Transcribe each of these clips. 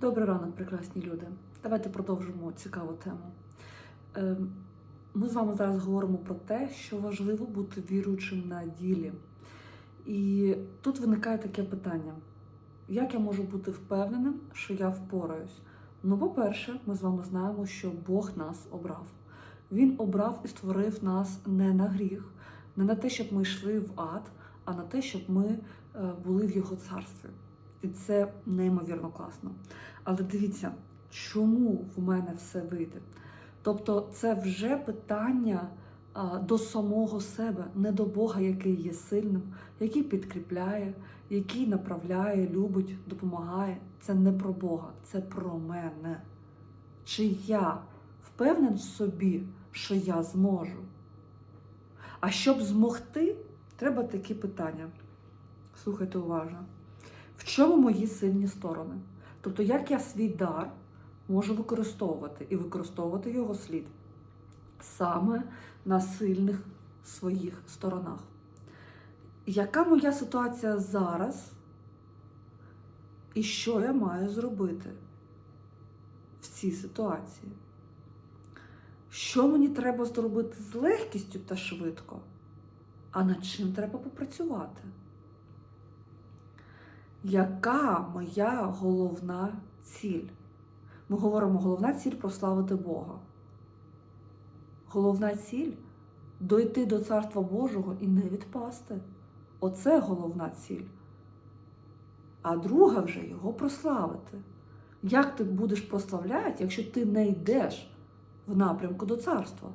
Добрий ранок, прекрасні люди. Давайте продовжимо цікаву тему. Ем, Ми з вами зараз говоримо про те, що важливо бути віруючим на ділі. І тут виникає таке питання: як я можу бути впевненим, що я впораюсь? Ну, по-перше, ми з вами знаємо, що Бог нас обрав. Він обрав і створив нас не на гріх, не на те, щоб ми йшли в ад, а на те, щоб ми е, були в його царстві. І це неймовірно класно. Але дивіться, чому в мене все вийде? Тобто, це вже питання до самого себе, не до Бога, який є сильним, який підкріпляє, який направляє, любить, допомагає. Це не про Бога, це про мене. Чи я впевнен в собі, що я зможу? А щоб змогти, треба такі питання. Слухайте уважно. В чому мої сильні сторони? Тобто, як я свій дар можу використовувати і використовувати його слід саме на сильних своїх сторонах. Яка моя ситуація зараз? І що я маю зробити в цій ситуації? Що мені треба зробити з легкістю та швидко? А над чим треба попрацювати? Яка моя головна ціль? Ми говоримо, головна ціль прославити Бога. Головна ціль дойти до Царства Божого і не відпасти. Оце головна ціль. А друга вже його прославити. Як ти будеш прославляти, якщо ти не йдеш в напрямку до царства?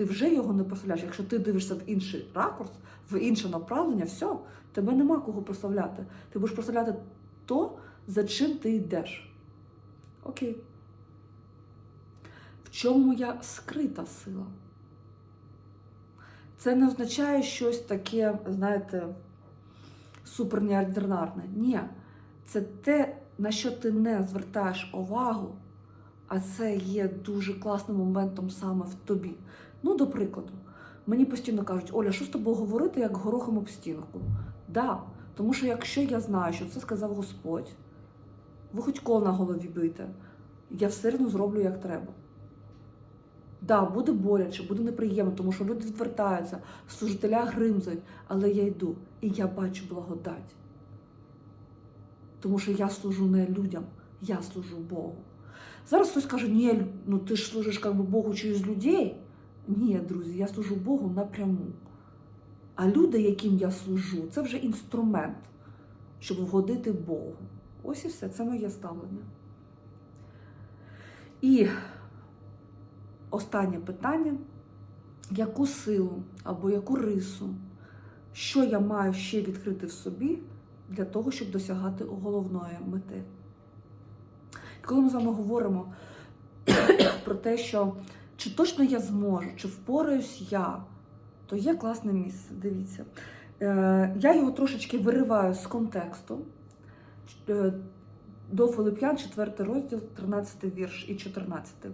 Ти вже його не прославляєш. Якщо ти дивишся в інший ракурс, в інше направлення, все, тебе нема кого прославляти. Ти будеш прославляти то, за чим ти йдеш. Окей. В чому моя скрита сила? Це не означає щось таке, знаєте, супернеординарне. Ні. Це те, на що ти не звертаєш увагу, а це є дуже класним моментом саме в тобі. Ну, до прикладу, мені постійно кажуть, Оля, що з тобою говорити, як горохом об стінку? Да, тому що якщо я знаю, що це сказав Господь, ви хоч кол на голові бийте, я все одно зроблю як треба. Да, буде боляче, буде неприємно, тому що люди відвертаються, служителя гримзають, але я йду і я бачу благодать. Тому що я служу не людям, я служу Богу. Зараз хтось каже, ні, ну ти ж служиш как би, Богу через людей. Ні, друзі, я служу Богу напряму. А люди, яким я служу, це вже інструмент, щоб вгодити Богу. Ось і все, це моє ставлення. І останнє питання: яку силу або яку рису, що я маю ще відкрити в собі для того, щоб досягати головної мети? І коли ми з вами говоримо про те, що чи точно я зможу, чи впораюсь я, то є класне місце. Дивіться. Е, Я його трошечки вириваю з контексту. Е, До Филип'ян, 4 розділ, 13 вірш і 14. Е,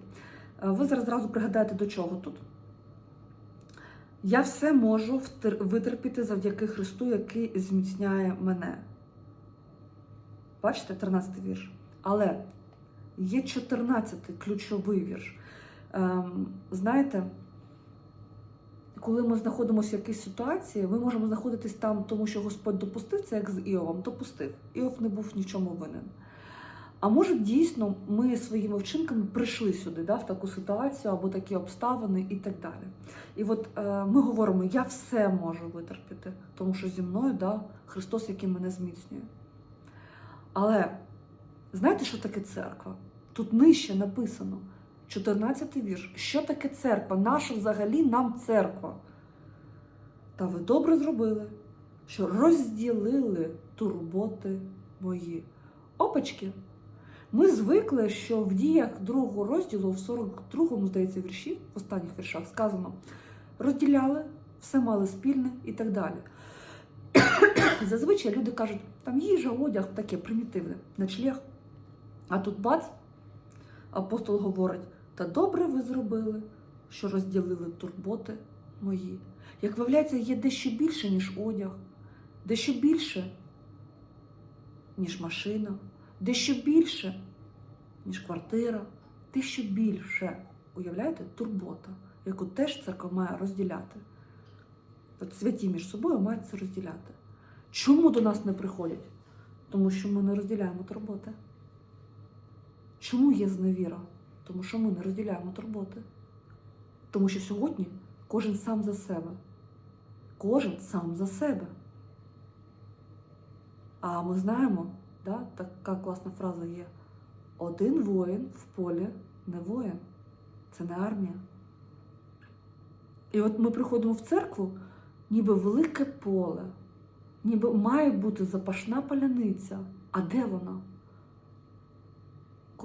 Ви зараз зразу пригадаєте, до чого тут. Я все можу витерпіти завдяки Христу, який зміцняє мене. Бачите, 13 вірш. Але є 14 ключовий вірш. Ем, знаєте, коли ми знаходимося в якійсь ситуації, ми можемо знаходитись там, тому що Господь допустив це, як з Іовом, допустив. Іов не був нічому винен. А може, дійсно, ми своїми вчинками прийшли сюди, да, в таку ситуацію або такі обставини і так далі. І от е, ми говоримо, я все можу витерпіти, тому що зі мною да, Христос, який мене зміцнює. Але знаєте, що таке церква? Тут нижче написано. 14 вірш. Що таке церква? Наша взагалі нам церква? Та ви добре зробили, що розділили турботи мої. Опачки. Ми звикли, що в діях другого розділу, в 42-му, здається, вірші, в останніх віршах сказано, розділяли, все мали спільне і так далі. Зазвичай люди кажуть, там їжа, одяг таке примітивне, ночлег. А тут бац, апостол говорить, та добре ви зробили, що розділили турботи мої. Як виявляється, є дещо більше, ніж одяг, дещо більше, ніж машина, дещо більше, ніж квартира, дещо більше. Уявляєте, турбота, яку теж церква має розділяти. От святі між собою мають це розділяти. Чому до нас не приходять? Тому що ми не розділяємо турботи. Чому є зневіра? Тому що ми не розділяємо турботи. Тому що сьогодні кожен сам за себе. Кожен сам за себе. А ми знаємо, да, така класна фраза є: один воїн в полі не воїн, це не армія. І от ми приходимо в церкву, ніби велике поле, ніби має бути запашна паляниця. А де вона?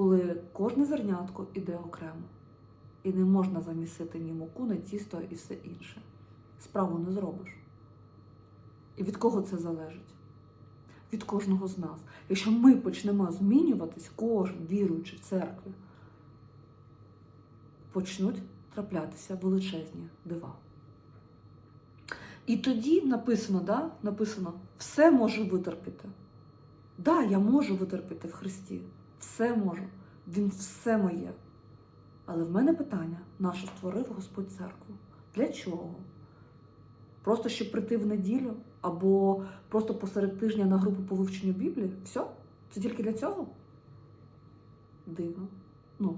Коли кожне зернятко іде окремо. І не можна замісити ні муку, ні тісто і все інше. Справу не зробиш. І від кого це залежить? Від кожного з нас. Якщо ми почнемо змінюватись, кожен віруючий в церкві, почнуть траплятися величезні дива. І тоді написано, да, написано, все можу витерпіти. Да, я можу витерпіти в Христі. Все можу. Він все моє. Але в мене питання: нащо створив Господь церкву? Для чого? Просто щоб прийти в неділю або просто посеред тижня на групу по вивченню Біблії? Все? Це тільки для цього? Дивно. Ну.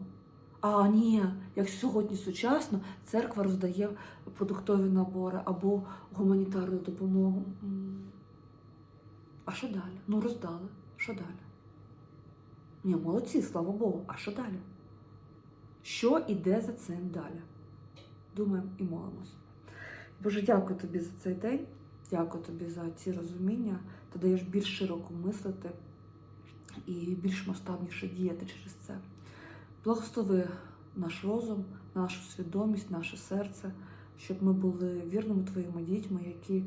А ні, як сьогодні сучасно, церква роздає продуктові набори або гуманітарну допомогу. А що далі? Ну, роздали. Що далі? Ні, молодці, слава Богу. А що далі? Що іде за цим далі? Думаємо і молимось. Боже, дякую тобі за цей день. Дякую тобі за ці розуміння. Ти даєш більш широко мислити і більш масштабніше діяти через це. Благослови наш розум, нашу свідомість, наше серце, щоб ми були вірними твоїми дітьми, які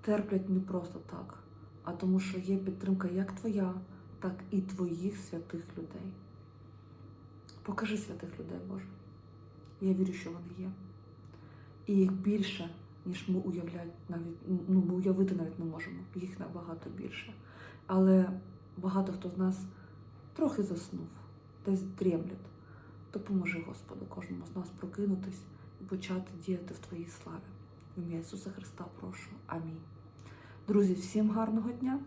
терплять не просто так, а тому, що є підтримка як твоя, так і твоїх святих людей. Покажи святих людей, Боже. Я вірю, що вони є. І їх більше, ніж ми уявляти навіть, ну, ми уявити навіть не можемо. Їх набагато більше. Але багато хто з нас трохи заснув, десь дрімлять. Допоможи, Господу, кожному з нас прокинутись і почати діяти в Твоїй славі. В ім'я Ісуса Христа прошу. Амінь. Друзі, всім гарного дня!